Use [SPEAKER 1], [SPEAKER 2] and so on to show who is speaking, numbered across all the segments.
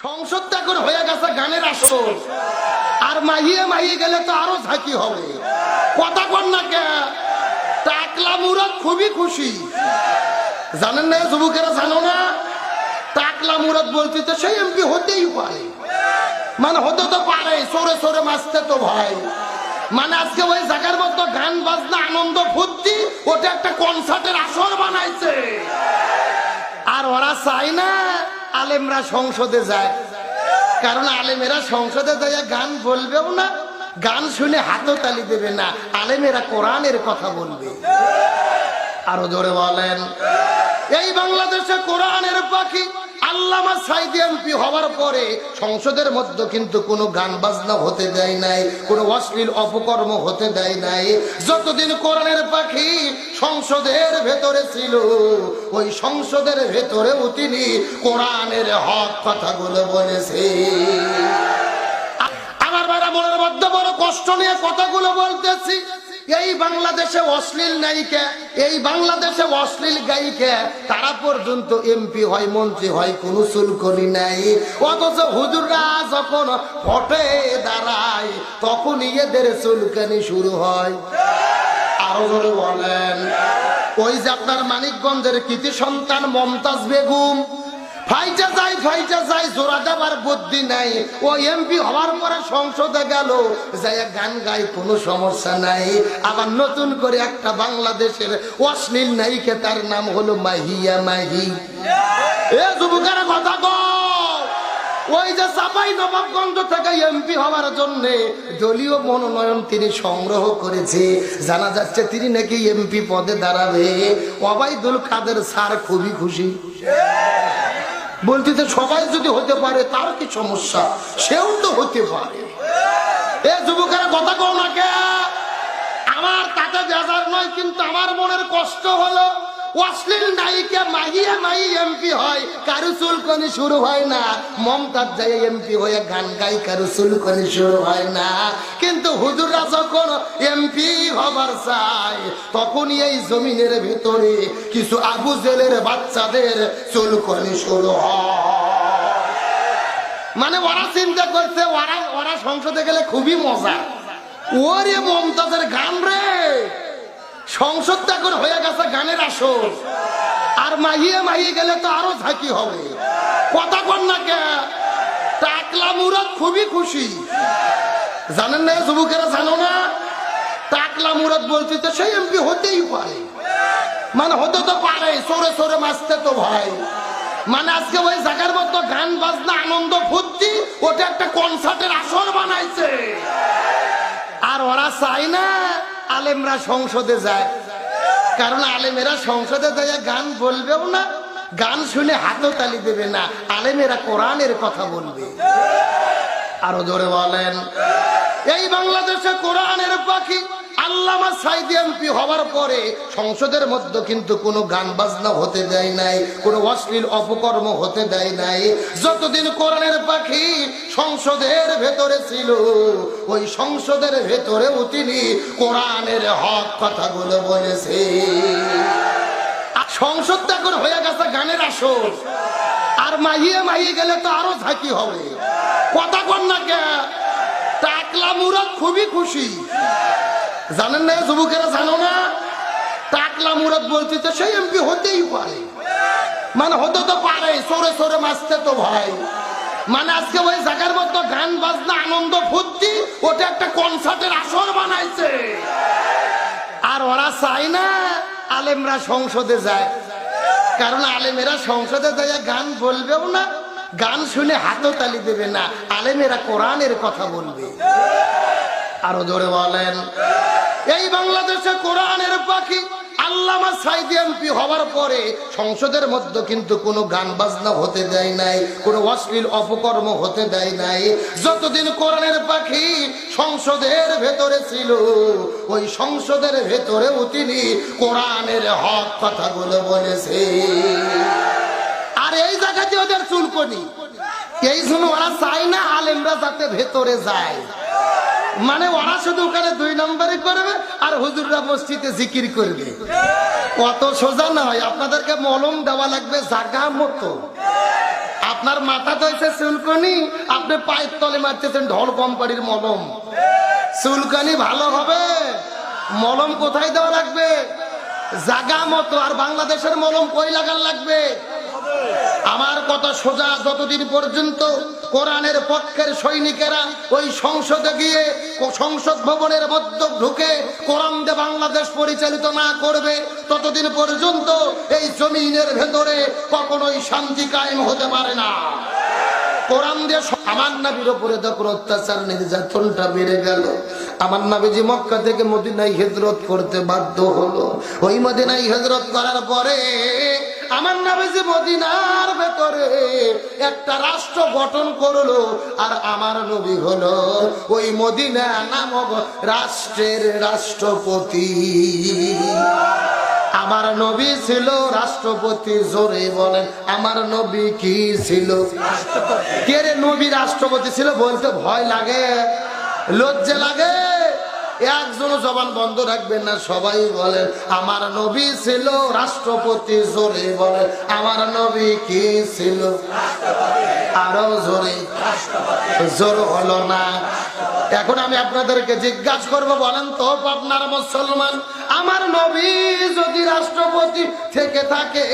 [SPEAKER 1] সংসদ তো এখন হয়ে গেছে গানের আসর। আর মাহিয়ে মাহিয়ে গেলে তো আরও ঝাঁকি হবে। কথা কর না কে? টাকলা মুরাদ খুবই খুশি। জানেন না যুবকেরা জানো না? টাকলা মুরাদ বলতে তো সেই এমপি হতেই পারে। মানে হতে তো পারে, সরে সরে মাসতে তো ভাই। মানে আজকে ওই জায়গার মতো গান, বাজনা, আনন্দ, ফুর্তি, ওটা একটা কনসার্টের আসর বানাইছে। আর ওরা চায় না আলেমরা সংসদে যায়। কারণ আলেমেরা সংসদে যায় গান বলবেও না, গান শুনে হাতও তালি দেবে না, আলেমেরা কোরআনের কথা বলবে। আরও জোরে বলেন। এই বাংলাদেশে কোরআনের পাখি আল্লামা সাইদি এমপি হওয়ার পরে সংসদের মধ্যে কিন্তু কোনো গান বাজনা হতে দেয় নাই অশ্লীল অপকর্ম হতে দেয় নাই। যতদিন কোরআনের পাখি সংসদের ভেতরে ছিল, ওই সংসদের ভেতরেও তিনি কোরআনের হক কথাগুলো বলেছে আমার বেড়া মনের মধ্যে বড় কষ্ট নিয়ে কথাগুলো বলতেছি। এই বাংলাদেশে অশ্লীল নায়িকা, এই বাংলাদেশে অশ্লীল গায়িকা, তারা পর্যন্ত এমপি হয়, মন্ত্রী হয়, কোন চুলকনি নাই। অথচ হুজুররা যখন ফটে দাঁড়ায়, তখনই এদের চুলকানি শুরু হয়। আরও জোরে বলেন। ওই যে আপনার মানিকগঞ্জের কৃতি সন্তান মমতাজ বেগম ফাইটা যায় ফাইটা যায় জোড়া দেবার বুদ্ধি নাই। ও এমপি হওয়ার পরে সংসদে গেল যাই গান গাই কোনো সমস্যা নাই। আবার নতুন করে একটা বাংলাদেশের অশ্লীল নায়িকা তার নাম হলো মাহিয়া মাহি। এ যুবকেরা কথা কও। ওই যে চাপাই নবাবগঞ্জ থেকে এমপি হওয়ার জন্য দলীয় মনোনয়ন তিনি সংগ্রহ করেছে। জানা যাচ্ছে তিনি নাকি এমপি পদে দাঁড়াবে। অবাইদুল কাদের স্যার খুবই খুশি। বলতে তো সবাই যদি হতে পারে, তার কি সমস্যা? সেও তো হতে পারে। এ যুবকেরা কথা কও না কে? আমার তাতে বেজার নয়, কিন্তু আমার মনের কষ্ট হলো। অশ্লীল নায়িকা মাহিয়া মাহি এমপি হয়, কারু চুলকনি শুরু হয় না। মমতাজ যায় এমপি হয়ে গান গাই কারু চুলকনি শুরু হয় না। কিন্তু হুজুররা যখন এমপি হবার চায় তখনই এই জমিনের ভিতরে কিছু আবু জেলের বাচ্চাদের চুলকনি শুরু মানে ওরা চিন্তা করছে, ওরা ওরা সংসদে গেলে খুবই মজা। ওরে মমতাজের গান রে। সংসদ তো এখন হয়ে গেছে গানের আসর। আর মাহিয়ে মাহিয়ে গেলে তো আরও ঝাঁকি হবে। কথা কর না কে? টাকলা মুরাদ খুবই খুশি। জানেন না যুবকেরা জানো না? টাকলা মুরাদ বলতে তো সেই এমপি হতেই পারে। মানে হতে তো পারে, সরে সরে মাসতে তো ভাই মানে আজকে ওই জায়গার মতো গান, বাজনা, আনন্দ, ফুর্তি, ওটা একটা কনসার্টের আসর বানাইছে। আর ওরা চায় না আলেমরা সংসদে যায়। কারণ আলেমেরা সংসদে যায় গান বলবেও না, গান শুনে হাতও তালি দেবে না। আলেমেরা কোরআনের কথা বলবে। আরও জোরে বলেন, এই বাংলাদেশে কোরআনের পাখি আল্লামা সাইদি এমপি হওয়ার পরে সংসদের মধ্যে কিন্তু কোনো গান বাজনা হতে দেয় নাই, কোনো অশ্লীল অপকর্ম হতে দেয় নাই। যতদিন কোরআনের পাখি সংসদের ভেতরে ছিল, ওই সংসদের ভেতরেও তিনি কোরআনের হক কথাগুলো বলেছে। সংসদ তো এখন হয়ে গেছে গানের আসর। আর মাহিয়ে মাহিয়ে গেলে তো আরও ঝাঁকি হবে। কথা কর না কে? টাকলা মুরাদ খুবই খুশি। জানেন না, যুবকেরা জানো না? টাকলা মুরাদ বলতে তো সেই এমপি হতেই পারে। মানে হতে তো পারে, সরে সরে মাসতে তো ভাই। মানে আজকে ওই জায়গার মতো গান, বাজনা, আনন্দ, ফুর্তি, ওটা একটা কনসার্টের আসর বানাইছে। আর ওরা চায় না আলেমরা সংসদে যায়। কারণ আলেমেরা সংসদে যায় গান বলবেও না, গান শুনে হাতও তালি দেবে না। আলেমেরা কোরআনের কথা বলবে। আরও জোরে বলেন। বাংলাদেশে কোরআনের পাখি আল্লামা সাইদি এমপি হওয়ার পরে সংসদের মধ্যে কিন্তু কোনো গান বাজনা হতে দেয় নাই, কোনো অশ্লীল অপকর্ম হতে দেয় নাই। যতদিন কোরআনের পাখি সংসদের ভেতরে ছিল, ওই সংসদের ভেতরেও তিনি কোরআনের হক কথাগুলো বলেছে। আর এই জায়গাতে ওদের চুলকনি। এই জন্য ওরা চায় না আলেমরা যাতে ভেতরে যায়। মানে ওরা শুধু ওখানে দুই নম্বরে করবে আর হুজুররা মসজিদে জিকির করবে। কত সোজা নয়, আপনাদেরকে মলম দেওয়া লাগবে জাগা মতো। আপনার মাথা ধরেছে চুলকনি, আপনি পায়ের তলে মারতেছেন ঢল কোম্পানির মলম। চুলকানি ভালো হবে। মলম কোথায় দেওয়া লাগবে? জাগা মতো, আর বাংলাদেশের মলম কই লাগান লাগবে? আমার কথা সোজা, যতদিন পর্যন্ত কোরআনের পক্ষের সৈনিকেরা ওই সংসদে গিয়ে সংসদ ভবনের মধ্যে ঢুকে কোরআন দিয়ে বাংলাদেশ পরিচালিত না করবে, ততদিন পর্যন্ত এই জমিনের ভেতরে কখনোই শান্তি কায়েম হতে পারে না। আমার নাবির উপরে নির্যাতনটা বেড়ে গেল। মক্কা থেকে হেজরত করতে বাধ্য হলো। ওই হেজরত করার পরে আমার নামে যে মদিনার ভেতরে একটা রাষ্ট্র গঠন করল, আর আমার নবী হলো ওই মদিনা নামক রাষ্ট্রের রাষ্ট্রপতি। আমার নবী ছিল রাষ্ট্রপতি, জোরে বলেন, আমার নবী কি ছিল? কে রে নবী রাষ্ট্রপতি ছিল বলতে ভয় লাগে? লজ্জা লাগে? একজন জবান বন্ধ রাখবেন না, সবাই বলেন, আমার নবী ছিল রাষ্ট্রপতি জোরে বলেন, আমার নবী কি ছিল? আরও জোরে, জোর হলো না। এখন আমি আপনাদেরকে জিজ্ঞাসা করব, বলেন তো আপনার মুসলমান, আমার নবী যদি রাষ্ট্রপতি থেকে থাকে,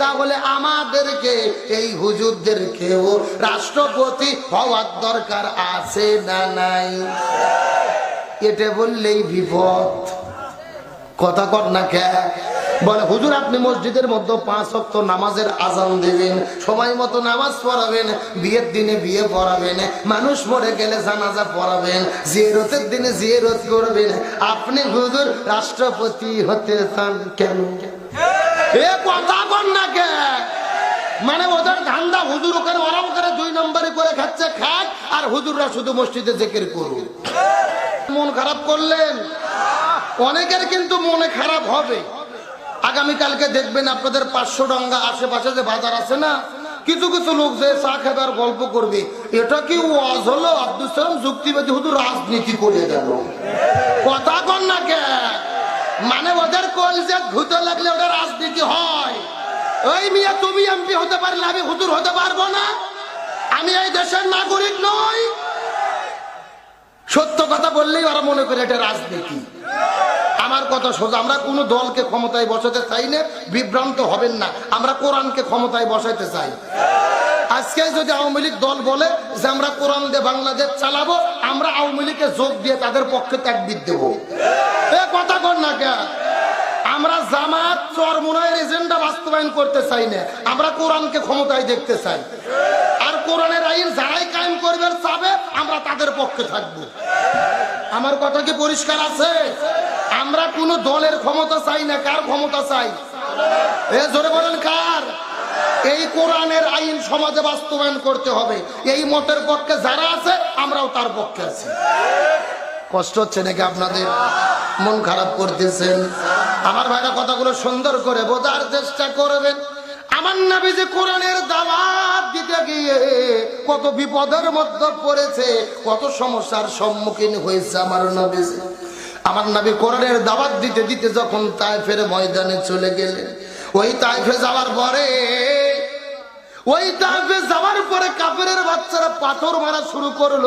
[SPEAKER 1] তাহলে আমাদেরকে, এই হুজুরদেরকেও রাষ্ট্রপতি হওয়ার দরকার আছে না নাই? এটা বললেই বিপদ। কথা কর না কে? বলে, হুজুর, আপনি মসজিদের মধ্যে পাঁচ অক্ত নামাজের আজান দেবেন, সময় মতো নামাজ পড়াবেন, বিয়ের দিনে বিয়ে পড়াবেন, মানুষ মরে গেলে জানাজা পড়াবেন, জিয়ারতের দিনে জিয়ারত করবেন। আপনি হুজুর, রাষ্ট্রপতি হতে চান কেন? এ, কথা কর না কে? মানে ওদের ধান্দা হুজুর ওখানে ওরা করে দুই নম্বরে করে খাচ্ছে, খাক, আর হুজুররা শুধু মসজিদে জেকের করুন মন খারাপ করলেন? অনেকের কিন্তু মনে খারাপ হবে। আগামীকালকে দেখবেন আপনাদের পাঁচশো ডঙ্গা আশেপাশে যে বাজার আছে না, কিছু কিছু লোক যে চা খাবার গল্প করবে। এটা কি ওয়াজ হলো? আব্দুল সালাম যুক্তিবাদী শুধু রাজনীতি করে গেল। কথা কন না কে? মানে ওদের কল যে ঘুতে লাগলে ওটা রাজনীতি হয়। ওই মিয়া, তুমি এমপি হতে পারলে, আমি হুজুর হতে পারব না। আমি এই দেশের নাগরিক নই। সত্য কথা বললেই ওরা মনে করে এটা রাজনীতি। আমার কথা সোজা, আমরা কোনো দলকে ক্ষমতায় বসাতে চাই না, বিভ্রান্ত হবেন না। আমরা কোরআনকে ক্ষমতায় বসাইতে চাই। আজকে যদি আওয়ামী লীগ দল বলে যে আমরা কোরআন দিয়ে বাংলাদেশ চালাবো, আমরা আওয়ামী লীগকে যোগ দিয়ে তাদের পক্ষে ত্যাগবিদ দেবো। এ কথা কর না কে? আমরা জামাত চরমুনায়ের এজেন্ডা বাস্তবায়ন করতে চাই না, আমরা কোরআনকে ক্ষমতায় দেখতে চাই। আর কোরআনের আইন যারাই তাদের পক্ষে থাকব। আমার কথা কি পরিষ্কার আছে? আমরা কোন দলের ক্ষমতা চাই না, কার ক্ষমতা চাই? জোরে বলেন কার? এই কোরআনের আইন সমাজে বাস্তবায়ন করতে হবে। এই মতের পক্ষে যারা আছে, আমরাও তার পক্ষে আছি। কষ্ট হচ্ছে নাকি আপনাদের? মন খারাপ করতেছেন। আমার ভাইরা কথাগুলো সুন্দর করে বোঝার চেষ্টা করবেন। আমার নাবি যে কোরআনের দাওয়াত দিতে গিয়ে কত বিপদের মধ্যে পড়েছে, কত সমস্যার সম্মুখীন হয়েছে আমার নবী। আমার নবী কোরআনের দাওয়াত দিতে দিতে যখন তাই তাইফের ময়দানে চলে গেলেন, ওই তাইফে যাওয়ার পরে ওই তাইফে যাওয়ার পরে কাপের বাচ্চারা পাথর মারা শুরু করল,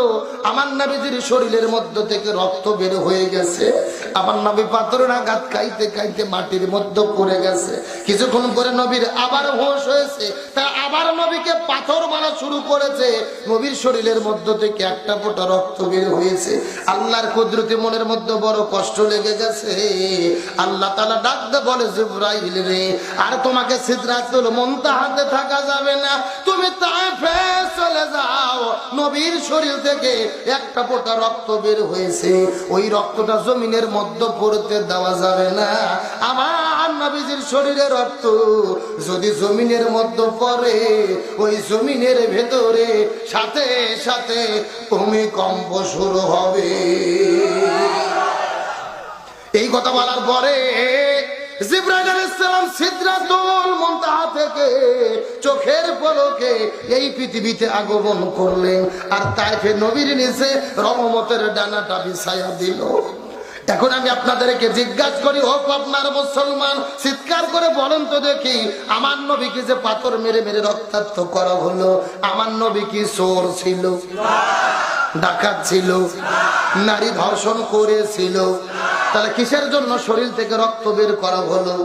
[SPEAKER 1] আমার নাবিজির শরীরের মধ্য থেকে রক্ত বের হয়ে গেছে, আমার নবী পাথরের আঘাত খাইতে খাইতে মাটির মধ্যে পড়ে গেছে। কিছুক্ষণ পরে নবীর আবার হোশ হয়েছে, তা আবার নবীকে পাথর মারা শুরু করেছে। নবীর শরীরের মধ্য থেকে একটা ফোঁটা রক্ত বের হয়েছে। আল্লাহর কুদরতি মনের মধ্যে বড় কষ্ট লেগে গেছে। আল্লাহ তালা ডাকতে বলে, জিব্রাইল রে, আর তোমাকে সিদ্ধাতুল মুনতাহাতে থাকা যাবে না। তুমি তাইফে চলে যাও। নবীর শরীর থেকে একটা ফোঁটা রক্ত বের হয়েছে। ওই রক্তটা জমিনের মধ্যে পড়তে দেওয়া যাবে না। আমার নবীজির শরীরে রক্ত যদি জমিনের মধ্যে পড়ে, ওই জমিনের ভেতরে সাথে সাথে ভূমিকম্প শুরু হবে। এই কথা বলার পরে চোখের এই পৃথিবীতে আগমন করলেন। আর ডানাটা দিল। এখন আমি আপনাদেরকে জিজ্ঞাসা করি, ও আপনার মুসলমান, চিৎকার করে বলেন তো দেখি, আমার নবীকে যে পাথর মেরে মেরে রক্তাক্ত করা হলো, আমার নবী কি চোর ছিল? ডাকাত ছিল? নারী ধর্ষণ করেছিল? তাহলে কিসের জন্য শরীর থেকে রক্ত বের করা হলো?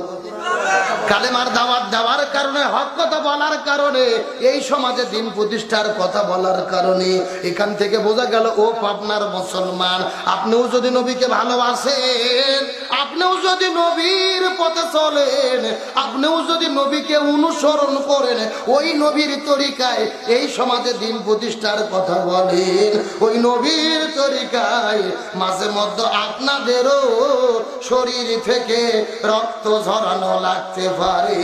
[SPEAKER 1] কালেমার দাওয়াত দেওয়ার কারণে, হক কথা বলার কারণে, এই সমাজে দিন প্রতিষ্ঠার কথা বলার কারণে, এখান থেকে বোঝা গেল, ও পাবনার মুসলমান, আপনিও যদি নবীকে ভালোবাসেন, আপনিও যদি নবীর পথে চলেন। আপনিও যদি নবীকে অনুসরণ করেন, ওই নবীর তরিকায় এই সমাজে দিন প্রতিষ্ঠার কথা বলেন। ওই নবীর তরিকায় মাঝে মধ্যে আপনাদেরও শরীর থেকে রক্ত ঝরানো লাগতে পারে।